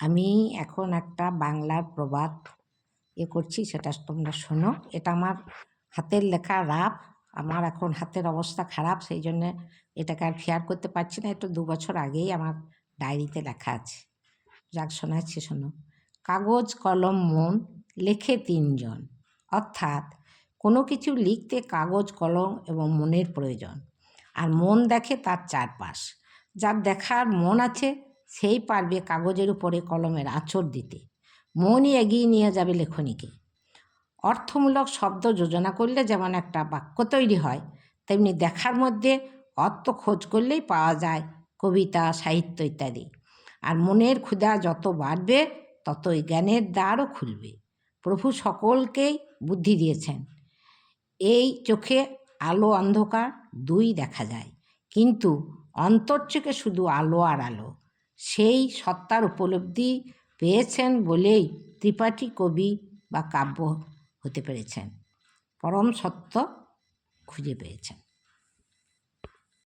আমি এখন একটা বাংলার প্রবাদ এ করছি, সেটা তোমরা শোনো। এটা আমার হাতের লেখা রাপ আমার এখন হাতের অবস্থা খারাপ, সেই জন্যে এটাকে আর ফেয়ার করতে পারছি না। একটু দু বছর আগেই আমার ডায়েরিতে লেখা আছে। যাক, শোনাচ্ছি, শোনো। কাগজ, কলম, মন লেখে তিনজন। অর্থাৎ কোনো কিছু লিখতে কাগজ, কলম এবং মনের প্রয়োজন। আর মন দেখে তার চারপাশ। যার দেখার মন আছে সেই পারবে কাগজের উপরে কলমের আঁচড় দিতে। মনই এগিয়ে নিয়ে যাবে লেখনীকে। অর্থমূলক শব্দ যোজনা করলে যেমন একটা বাক্য তৈরি হয়, তেমনি দেখার মধ্যে অর্থ খোঁজ করলেই পাওয়া যায় কবিতা, সাহিত্য ইত্যাদি। আর মনের ক্ষুধা যত বাড়বে, ততই জ্ঞানের দ্বারও খুলবে। প্রভু সকলকেই বুদ্ধি দিয়েছেন। এই চোখে আলো অন্ধকার, দুই দেখা যায়। কিন্তু অন্তর চোখে শুধু আলো আর আলো। সেই সত্তার উপলব্ধি পেয়েছেন বলেই ত্রিপাঠী কবি বা কাব্য হতে পেরেছেন। পরম সত্য খুঁজে পেয়েছেন।